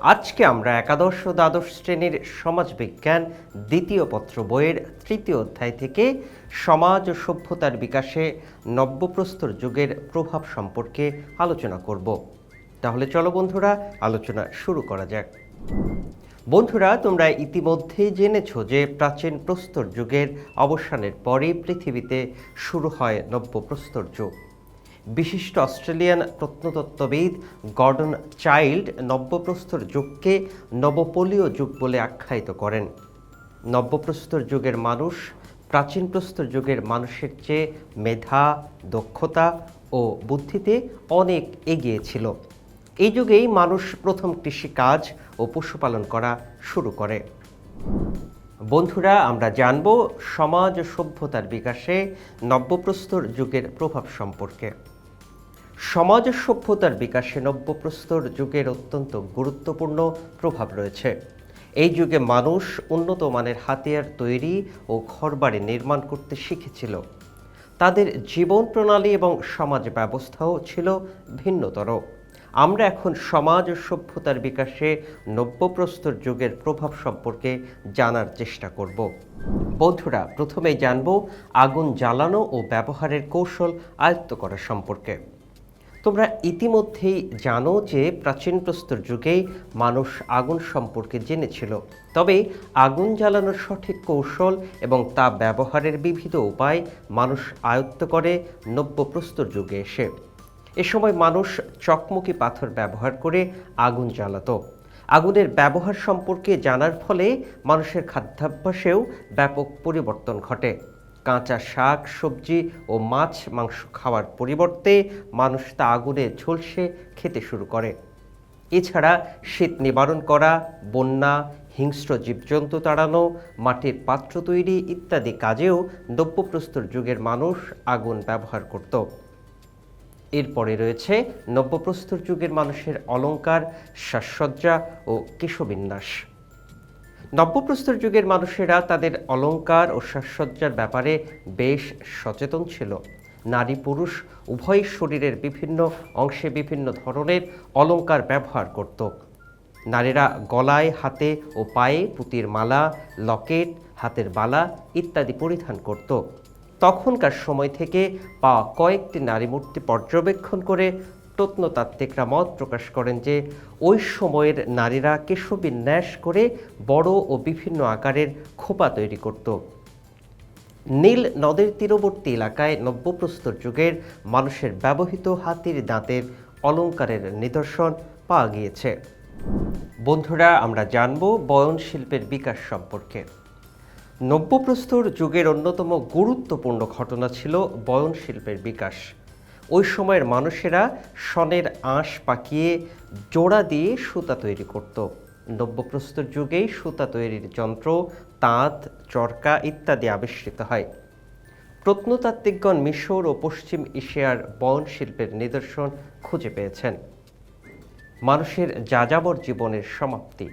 আজকে আমরা একাদশ ও দ্বাদশ শ্রেণির সমাজবিজ্ঞান দ্বিতীয় পত্র বইয়ের তৃতীয় অধ্যায় থেকে সমাজ ও সভ্যতার বিকাশে নব্যপ্রস্তর যুগের প্রভাব সম্পর্কে আলোচনা করব। তাহলে চলো বন্ধুরা, আলোচনা শুরু করা যাক। বন্ধুরা, তোমরা ইতিমধ্যেই জেনেছো যে প্রাচীন প্রস্তর যুগের অবসানের পরেই পৃথিবীতে শুরু হয় নব্যপ্রস্তর যুগ। বিশিষ্ট অস্ট্রেলিয়ান প্রত্নতত্ত্ববিদ গর্ডন চাইল্ড নব্যপ্রস্তর যুগকে নবপলীয় যুগ বলে আখ্যায়িত করেন। নব্যপ্রস্তর যুগের মানুষ প্রাচীন প্রস্তর যুগের মানুষের চেয়ে মেধা, দক্ষতা ও বুদ্ধিতে অনেক এগিয়ে ছিল। এই যুগেই মানুষ প্রথম কৃষিকাজ ও পশুপালন করা শুরু করে। বন্ধুরা, আমরা জানব সমাজ সভ্যতার বিকাশে নব্যপ্রস্তর যুগের প্রভাব সম্পর্কে। সমাজ সভ্যতার বিকাশে নব্যপ্রস্তর যুগের অত্যন্ত গুরুত্বপূর্ণ প্রভাব রয়েছে। এই যুগে মানুষ উন্নত মানের হাতিয়ার তৈরি ও ঘরবাড়ি নির্মাণ করতে শিখেছিল। তাদের জীবন প্রণালী এবং সমাজ ব্যবস্থাও ছিল ভিন্নতর। আমরা এখন সমাজ সভ্যতার বিকাশে নব্যপ্রস্তর যুগের প্রভাব সম্পর্কে জানার চেষ্টা করব। বন্ধুরা, প্রথমেই জানব আগুন জ্বালানো ও ব্যবহারের কৌশল আয়ত্ত করা সম্পর্কে। তোমরা ইতিমধ্যেই জানো যে প্রাচীন প্রস্তর যুগে মানুষ আগুন সম্পর্কে জেনেছিল। তবে আগুন জ্বালানোর সঠিক কৌশল এবং তা ব্যবহারের বিবিধ উপায় মানুষ আয়ত্ত করে নব্য প্রস্তর যুগে এসে। এ সময় মানুষ চকমকি পাথর ব্যবহার করে আগুন জ্বালাত। আগুনের ব্যবহার সম্পর্কে জানার ফলে মানুষের খাদ্যাভ্যাসেও ব্যাপক পরিবর্তন ঘটে। কাঁচা শাক, সবজি ও মাছ মাংস খাওয়ার পরিবর্তে মানুষ তা আগুনে ঝলসে খেতে শুরু করে। এছাড়া শীত নিবারণ করা, বন্যা, হিংস্র জীবজন্তু তাড়ানো, মাটির পাত্র তৈরি ইত্যাদি কাজেও নব্যপ্রস্তর যুগের মানুষ আগুন ব্যবহার করত। এরপরে রয়েছে নব্যপ্রস্তর যুগের মানুষের অলংকার, সাজসজ্জা ও কেশবিন্যাস। নব্যপ্রস্তর যুগের মানুষেরা তাদের অলংকার ও সাজসজ্জার ব্যাপারে বেশ সচেতন ছিল। নারী পুরুষ উভয় শরীরের বিভিন্ন অংশে বিভিন্ন ধরনের অলংকার ব্যবহার করত। নারীরা গলায়, হাতে ও পায়ে পুতির মালা, লকেট, হাতের বালা ইত্যাদি পরিধান করত। তখনকার সময় থেকে পাওয়া কয়েকটি নারী মূর্তি পর্যবেক্ষণ করে প্রত্নতাত্ত্বিকরা মত প্রকাশ করেন যে ওই সময়ের নারীরা কেশবিন্যাস করে বড় ও বিভিন্ন আকারের খোপা তৈরি করত। নীল নদের তীরবর্তী এলাকায় নব্যপ্রস্তর যুগের মানুষের ব্যবহৃত হাতির দাঁতের অলংকারের নিদর্শন পাওয়া গিয়েছে। বন্ধুরা, আমরা জানব বয়ন শিল্পের বিকাশ সম্পর্কে। নব্যপ্রস্তর যুগের অন্যতম গুরুত্বপূর্ণ ঘটনা ছিল বয়ন শিল্পের বিকাশ। ওই সময়ের মানুষেরা সনের আঁশ পাকিয়ে জোড়া দিয়ে সুতা তৈরি করত। নব্যপ্রস্তর যুগেই সুতা তৈরির যন্ত্র, তাঁত, চরকা ইত্যাদি আবিষ্কৃত হয়। প্রত্নতাত্ত্বিকগণ মিশর ও পশ্চিম এশিয়ার বন শিল্পের নিদর্শন খুঁজে পেয়েছেন। মানুষের যাযাবর জীবনের সমাপ্তি।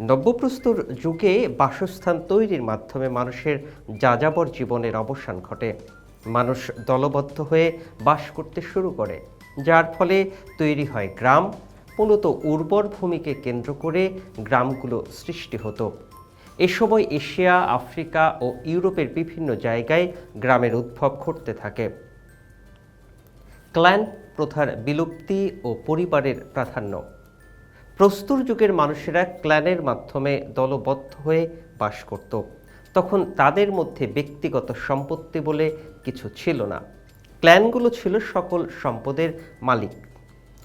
নব্যপ্রস্তর যুগে বাসস্থান তৈরির মাধ্যমে মানুষের যাযাবর জীবনের অবসান ঘটে। মানুষ দলবদ্ধ হয়ে বাস করতে শুরু করে, যার ফলে তৈরি হয় গ্রাম, মূলত উর্বর ভূমিকে কেন্দ্র করে গ্রামগুলো সৃষ্টি হতো। এ সময় এশিয়া, আফ্রিকা ও ইউরোপের বিভিন্ন জায়গায় গ্রামের উদ্ভব ঘটতে থাকে। ক্ল্যান প্রথার বিলুপ্তি ও পরিবারের প্রাধান্য। প্রস্তুর যুগের মানুষেরা ক্ল্যানের মাধ্যমে দলবদ্ধ হয়ে বাস করত। তখন তাদের মধ্যে ব্যক্তিগত সম্পত্তি বলে কিছু ছিল না। ক্ল্যানগুলো ছিল সকল সম্পদের মালিক।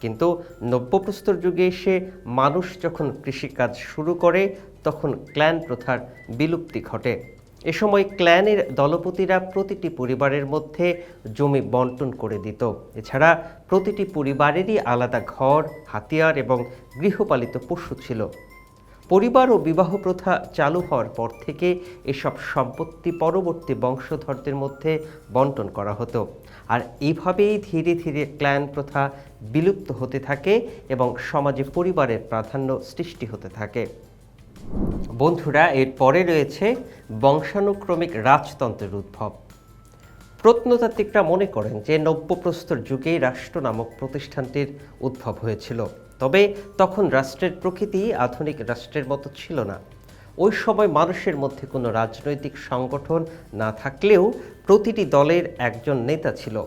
কিন্তু নব্যপ্রস্তর যুগে এসে মানুষ যখন কৃষিকাজ শুরু করে, তখন ক্ল্যান প্রথার বিলুপ্তি ঘটে। এ সময় ক্ল্যানের দলপতিরা প্রতিটি পরিবারের মধ্যে জমি বন্টন করে দিত। এছাড়া প্রতিটি পরিবারেরই আলাদা ঘর, হাতিয়ার এবং গৃহপালিত পশু ছিল। পরিবার ও বিবাহ প্রথা চালু হওয়ার পর থেকে এসব সম্পত্তি পরবর্তী বংশধরদের মধ্যে বন্টন করা হতো। আর এইভাবেই ধীরে ধীরে ক্ল্যান প্রথা বিলুপ্ত হতে থাকে এবং সমাজে পরিবারের প্রাধান্য সৃষ্টি হতে থাকে। বন্ধুরা, এর পরে রয়েছে বংশানুক্রমিক রাজতন্ত্রের উদ্ভব। প্রত্নতাত্ত্বিকরা মনে করেন যে নব্যপ্রস্তর যুগেই রাষ্ট্র নামক প্রতিষ্ঠানটির উদ্ভব হয়েছিল। তবে তখন রাষ্ট্রের প্রকৃতি আধুনিক রাষ্ট্রের মতো ছিল না। ওই সময় মানুষের মধ্যে কোনো রাজনৈতিক সংগঠন না থাকলেও প্রতিটি দলের একজন নেতা ছিল।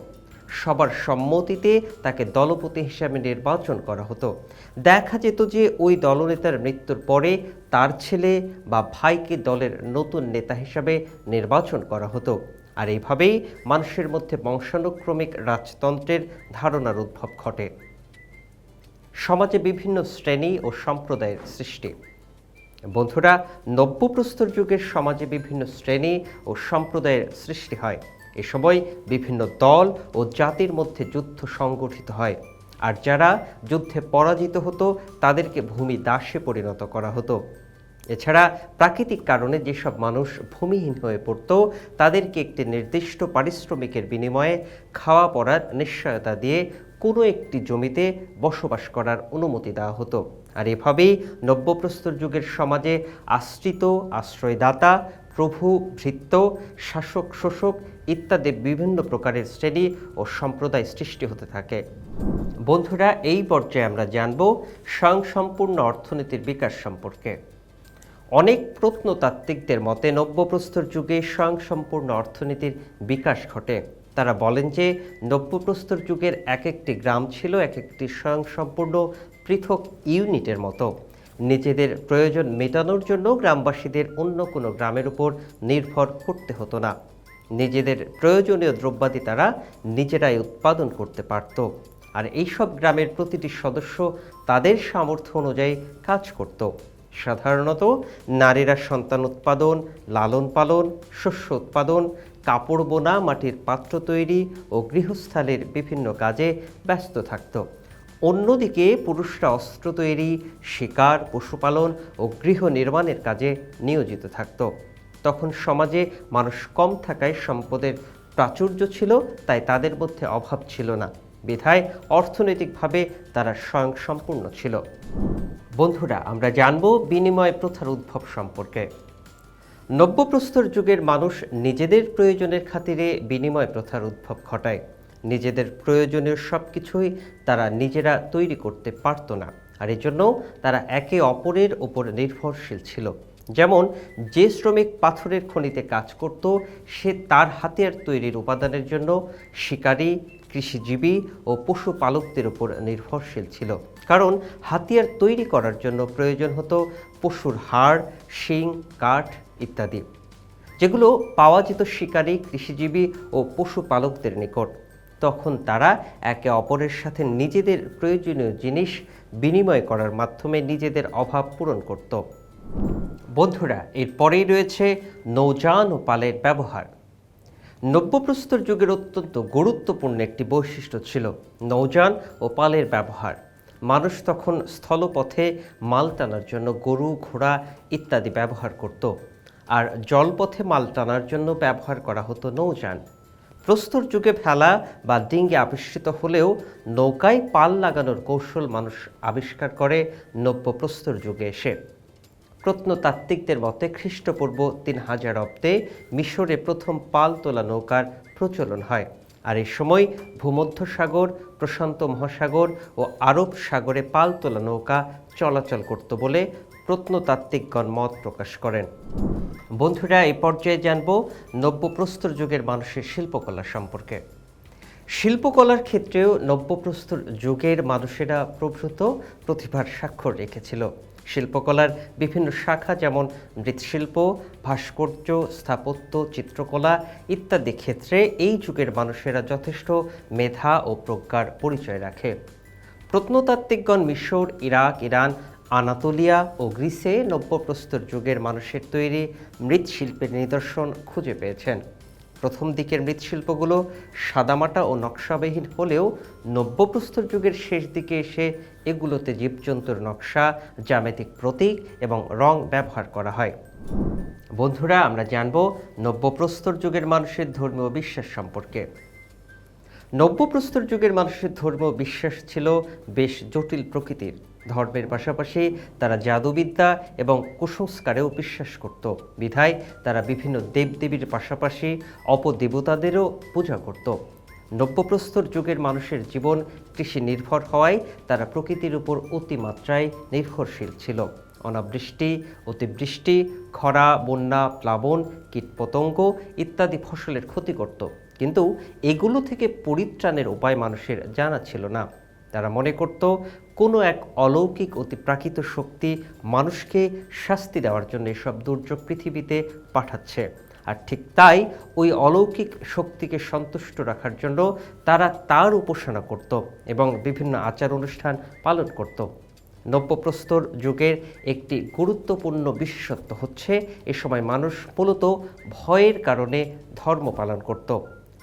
সবার সম্মতিতে তাকে দলপতি হিসাবে নির্বাচন করা হতো। দেখা যেত যে ওই দলনেতার মৃত্যুর পরে তার ছেলে বা ভাইকে দলের নতুন নেতা হিসাবে নির্বাচন করা হতো। আর এইভাবেই মানুষের মধ্যে বংশানুক্রমিক রাজতন্ত্রের ধারণার উদ্ভব ঘটে। সমাজে বিভিন্ন শ্রেণি ও সম্প্রদায়ের সৃষ্টি। বন্ধুরা, নব্যপ্রস্তর যুগের সমাজে বিভিন্ন শ্রেণি ও সম্প্রদায়ের সৃষ্টি হয়। এ সময় বিভিন্ন দল ও জাতির মধ্যে যুদ্ধ সংগঠিত হয়। আর যারা যুদ্ধে পরাজিত হতো, তাদেরকে ভূমি দাসে পরিণত করা হতো। এছাড়া প্রাকৃতিক কারণে যেসব মানুষ ভূমিহীন হয়ে পড়তো, তাদেরকে একটি নির্দিষ্ট পারিশ্রমিকের বিনিময়ে খাওয়া পড়ার নিশ্চয়তা দিয়ে কোনো একটি জমিতে বসবাস করার অনুমতি দেওয়া হতো। আর এভাবেই নব্যপ্রস্তর যুগের সমাজে আশ্রিত, আশ্রয়দাতা, প্রভু, ভৃত্য, শাসক, শোষক ইত্যাদি বিভিন্ন প্রকারের শ্রেণি ও সম্প্রদায় সৃষ্টি হতে থাকে। বন্ধুরা, এই পর্যায়ে আমরা জানব স্বয়ংসম্পূর্ণ অর্থনীতির বিকাশ সম্পর্কে। অনেক প্রত্নতাত্ত্বিকদের মতে নব্যপ্রস্তর যুগে স্বয়ংসম্পূর্ণ অর্থনীতির বিকাশ ঘটে। তারা বলেন যে নব্যপ্রস্তর যুগের এক একটি গ্রাম ছিল এক একটি স্বয়ংসম্পূর্ণ পৃথক ইউনিটের মতো। নিজেদের প্রয়োজন মেটানোর জন্য গ্রামবাসীদের অন্য কোনো গ্রামের উপর নির্ভর করতে হতো না। নিজেদের প্রয়োজনীয় দ্রব্যাদি তারা নিজেরাই উৎপাদন করতে পারত। আর এইসব গ্রামের প্রতিটি সদস্য তাদের সামর্থ্য অনুযায়ী কাজ করত। সাধারণত নারীরা সন্তান উৎপাদন, লালন পালন, শস্য উৎপাদন কাপড় বোনা, মাটির পাত্র তৈরি ও গৃহস্থালির বিভিন্ন কাজে ব্যস্ত থাকত। অন্যদিকে পুরুষরা অস্ত্র তৈরি, শিকার, পশুপালন ও গৃহ নির্মাণের কাজে নিয়োজিত থাকত। তখন সমাজে মানুষ কম থাকায় সম্পদের প্রাচুর্য ছিল, তাই তাদের মধ্যে অভাব ছিল না। বিধায় অর্থনৈতিকভাবে তারা স্বয়ংসম্পূর্ণ ছিল। বন্ধুরা, আমরা জানব বিনিময় প্রথার উদ্ভব সম্পর্কে। নব্যপ্রস্তর যুগের মানুষ নিজেদের প্রয়োজনের খাতিরে বিনিময় প্রথার উদ্ভব ঘটায়। নিজেদের প্রয়োজনীয় সব কিছুই তারা নিজেরা তৈরি করতে পারতো না, আর এজন্য তারা একে অপরের ওপর নির্ভরশীল ছিল। যেমন, যে শ্রমিক পাথরের খনিতে কাজ করত, সে তার হাতিয়ার তৈরির উপাদানের জন্য শিকারী, কৃষিজীবী ও পশুপালকদের উপর নির্ভরশীল ছিল। কারণ, হাতিয়ার তৈরি করার জন্য প্রয়োজন হতো পশুর হাড়, শিং, কাঠ ইত্যাদি, যেগুলো পাওয়া যেত শিকারী, কৃষিজীবী ও পশুপালকদের নিকট। তখন তারা একে অপরের সাথে নিজেদের প্রয়োজনীয় জিনিস বিনিময় করার মাধ্যমে নিজেদের অভাব পূরণ করত। বন্ধুরা, এরপরেই রয়েছে নৌযান ও পালের ব্যবহার। নব্যপ্রস্তর যুগের অত্যন্ত গুরুত্বপূর্ণ একটি বৈশিষ্ট্য ছিল নৌযান ও পালের ব্যবহার। মানুষ তখন স্থলপথে মাল টানার জন্য গরু, ঘোড়া ইত্যাদি ব্যবহার করত। আর জলপথে মাল টানার জন্য ব্যবহার করা হতো নৌযান। প্রস্তর যুগে ফেলা বা ডিঙ্গে আবিষ্কৃত হলেও নৌকায় পাল লাগানোর কৌশল মানুষ আবিষ্কার করে নব্য প্রস্তর যুগে এসে। প্রত্নতাত্ত্বিকদের মতে খ্রিস্টপূর্ব তিন হাজার অব্দে মিশরে প্রথম পাল তোলা নৌকার প্রচলন হয় আর এই সময় ভূমধ্যসাগর, প্রশান্ত মহাসাগর ও আরব সাগরে পাল তোলা নৌকা চলাচল করত বলে প্রত্নতাত্ত্বিকগণ মত প্রকাশ করেন। বন্ধুরা এই পর্যায়ে জানব নব্যপ্রস্তর যুগের মানুষের শিল্পকলা সম্পর্কে। শিল্পকলার ক্ষেত্রেও নব্যপ্রস্তর যুগের মানুষেরা প্রভূত প্রতিভার স্বাক্ষর রেখেছিল। শিল্পকলার বিভিন্ন শাখা যেমন মৃৎশিল্প, ভাস্কর্য, স্থাপত্য, চিত্রকলা ইত্যাদি ক্ষেত্রে এই যুগের মানুষেরা যথেষ্ট মেধা ও প্রজ্ঞার পরিচয় রাখে। প্রত্নতাত্ত্বিকগণ মিশর, ইরাক, ইরান আনাতোলিয়া ও গ্রিসে নব্যপ্রস্তর যুগের মানুষের তৈরি মৃৎশিল্পের নিদর্শন খুঁজে পেয়েছেন। প্রথম দিকের মৃৎশিল্পগুলো সাদামাটা ও নকশাবিহীন হলেও নব্যপ্রস্তর যুগের শেষ দিকে এসে এগুলোতে জীবজন্তুর নকশা, জ্যামিতিক প্রতীক এবং রং ব্যবহার করা হয়। বন্ধুরা, আমরা জানব নব্যপ্রস্তর যুগের মানুষের ধর্মীয় বিশ্বাস সম্পর্কে। নব্যপ্রস্তর যুগের মানুষের ধর্মীয় বিশ্বাস ছিল বেশ জটিল প্রকৃতির। ধর্মের পাশাপাশি তারা জাদুবিদ্যা এবং কুসংস্কারেও বিশ্বাস করত। বিধায় তারা বিভিন্ন দেবদেবীর পাশাপাশি অপদেবতাদেরও পূজা করত। নব্যপ্রস্তর যুগের মানুষের জীবন কৃষি নির্ভর হওয়ায় তারা প্রকৃতির উপর অতিমাত্রায় নির্ভরশীল ছিল। অনাবৃষ্টি, অতিবৃষ্টি, খরা, বন্যা, প্লাবন, কীটপতঙ্গ ইত্যাদি ফসলের ক্ষতি করত। কিন্তু এগুলো থেকে পরিত্রাণের উপায় মানুষের জানা ছিল না। তারা মনে করত কোনো এক অলৌকিক অতিপ্রাকৃত শক্তি মানুষকে শাস্তি দেওয়ার জন্য এসব দুর্যোগ পৃথিবীতে পাঠাচ্ছে। আর ঠিক তাই ওই অলৌকিক শক্তিকে সন্তুষ্ট রাখার জন্য তারা তার উপাসনা করত এবং বিভিন্ন আচার অনুষ্ঠান পালন করত। নব্যপ্রস্তর যুগের একটি গুরুত্বপূর্ণ বিশেষত্ব হচ্ছে, এ সময় মানুষ মূলত ভয়ের কারণে ধর্ম পালন করত।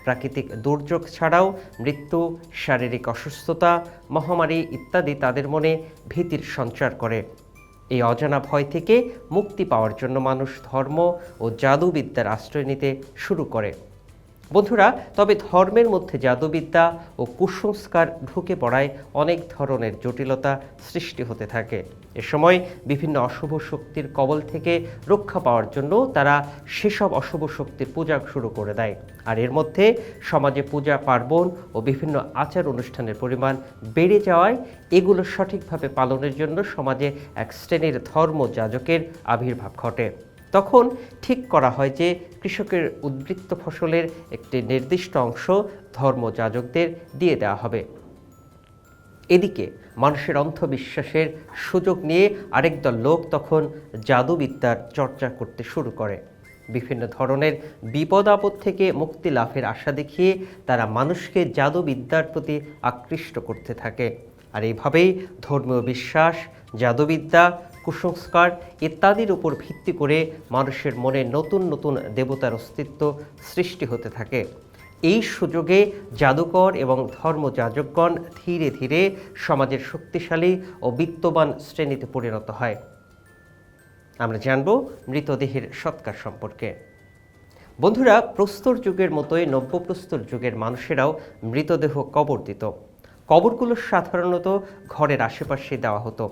প্রাকৃতিক দুর্যোগ ছাড়াও মৃত্যু, শারীরিক অসুস্থতা, মহামারী ইত্যাদি তাদের মনে ভীতির সঞ্চার করে। এই অজানা ভয় থেকে মুক্তি পাওয়ার জন্য মানুষ ধর্ম ও জাদুবিদ্যার আশ্রয় নিতে শুরু করে। বন্ধুরা, তবে ধর্মের মধ্যে জাদুবিদ্যা ও কুসংস্কার ঢুকে পড়ায় অনেক ধরনের জটিলতা সৃষ্টি হতে থাকে। এ সময় বিভিন্ন অশুভ শক্তির কবল থেকে রক্ষা পাওয়ার জন্য তারা সেসব অশুভ শক্তির পূজা শুরু করে দেয়। আর এর মধ্যে সমাজে পূজা, পার্বণ ও বিভিন্ন আচার অনুষ্ঠানের পরিমাণ বেড়ে যাওয়ায় এগুলো সঠিকভাবে পালনের জন্য সমাজে এক শ্রেণির ধর্ম যাজকের আবির্ভাব ঘটে। তখন ঠিক করা হয় যে কৃষকের উদ্বৃত্ত ফসলের একটি নির্দিষ্ট অংশ ধর্মযাজকদের দিয়ে দেওয়া হবে। এদিকে মানুষের অন্ধবিশ্বাসের সুযোগ নিয়ে আরেক দল লোক তখন জাদুবিদ্যার চর্চা করতে শুরু করে। বিভিন্ন ধরনের বিপদ আপদ থেকে মুক্তি লাভের আশা দেখিয়ে তারা মানুষকে জাদুবিদ্যার প্রতি আকৃষ্ট করতে থাকে। আর এইভাবেই ধর্মীয় বিশ্বাস, জাদুবিদ্যা কুসংস্কার ইত্যাদির উপর ভিত্তি করে মানুষের মনে নতুন নতুন দেবতার অস্তিত্ব সৃষ্টি হতে থাকে। এই সুযোগে জাদুকর এবং ধর্মযাজকগণ ধীরে ধীরে সমাজের শক্তিশালী ও বিত্তবান শ্রেণীতে পরিণত হয়। আমরা জানব মৃতদেহের সৎকার সম্পর্কে। বন্ধুরা, প্রস্তর যুগের মতোই নব্যপ্রস্তর যুগের মানুষেরাও মৃতদেহ কবর দিত। কবরগুলো সাধারণত ঘরের আশেপাশে দেওয়া হতো।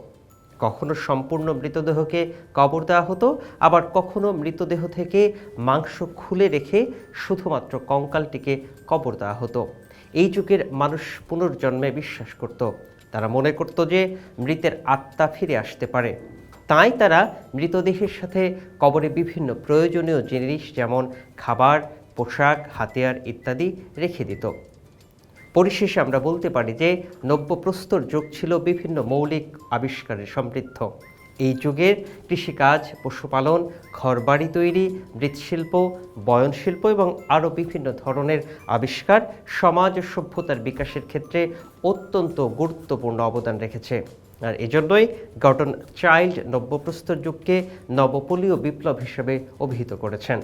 কখনো সম্পূর্ণ মৃতদেহকে কবর দেওয়া হতো, আবার কখনো মৃতদেহ থেকে মাংস খুলে রেখে শুধুমাত্র কঙ্কালটিকে কবর দেওয়া হতো। এই যুগের মানুষ পুনর্জন্মে বিশ্বাস করত। তারা মনে করত যে মৃতের আত্মা ফিরে আসতে পারে। তাই তারা মৃতদেহের সাথে কবরে বিভিন্ন প্রয়োজনীয় জিনিস যেমন খাবার, পোশাক, হাতিয়ার ইত্যাদি রেখে দিত। পরিশেষে আমরা বলতে পারি যে নব্যপ্রস্তর যুগ ছিল বিভিন্ন মৌলিক আবিষ্কারে সমৃদ্ধ। এই যুগের কৃষিকাজ, পশুপালন, ঘরবাড়ি তৈরি, মৃৎশিল্প, বয়নশিল্প এবং আরও বিভিন্ন ধরনের আবিষ্কার সমাজ ও সভ্যতার বিকাশের ক্ষেত্রে অত্যন্ত গুরুত্বপূর্ণ অবদান রেখেছে। আর এজন্যই গটন চাইল্ড নব্যপ্রস্তর যুগকে নবপলীয় বিপ্লব হিসেবে অভিহিত করেছেন।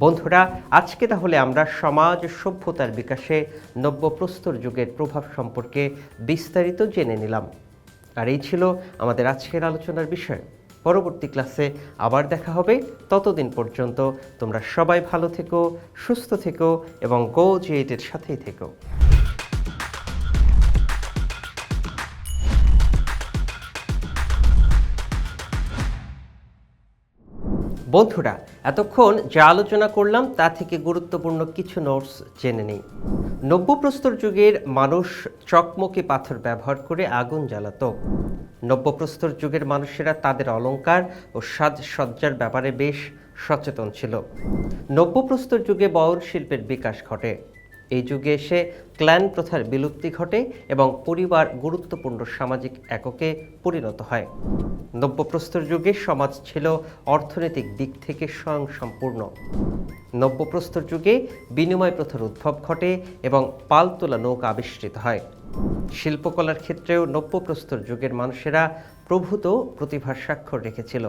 বন্ধুরা, আজকে তাহলে আমরা সমাজ সভ্যতার বিকাশে নব্যপ্রস্তর যুগের প্রভাব সম্পর্কে বিস্তারিত জেনে নিলাম। আর এই ছিল আমাদের আজকের আলোচনার বিষয়। পরবর্তী ক্লাসে আবার দেখা হবে। ততদিন পর্যন্ত তোমরা সবাই ভালো থেকো, সুস্থ থেকো এবং গো জিএইটের সাথেই থেকো। বন্ধুরা এতক্ষণ যা আলোচনা করলাম তা থেকে গুরুত্বপূর্ণ কিছু নোটস জেনে নেই। নব্যপ্রস্তর যুগের মানুষ চকমকি পাথর ব্যবহার করে আগুন জ্বালাত। নব্যপ্রস্তর যুগের মানুষেরা তাদের অলঙ্কার ও সাজসজ্জার ব্যাপারে বেশ সচেতন ছিল। নব্যপ্রস্তর যুগে বয়ন শিল্পের বিকাশ ঘটে। এই যুগে এসে ক্ল্যান প্রথার বিলুপ্তি ঘটে এবং পরিবার গুরুত্বপূর্ণ সামাজিক এককে পরিণত হয়। নব্যপ্রস্তর যুগে সমাজ ছিল অর্থনৈতিক দিক থেকে স্বয়ংসম্পূর্ণ। নব্যপ্রস্তর যুগে বিনিময় প্রথার উদ্ভব ঘটে এবং পালতোলা নৌকা আবিষ্কৃত হয়। শিল্পকলার ক্ষেত্রেও নব্যপ্রস্তর যুগের মানুষেরা প্রভূত প্রতিভার স্বাক্ষর রেখেছিল।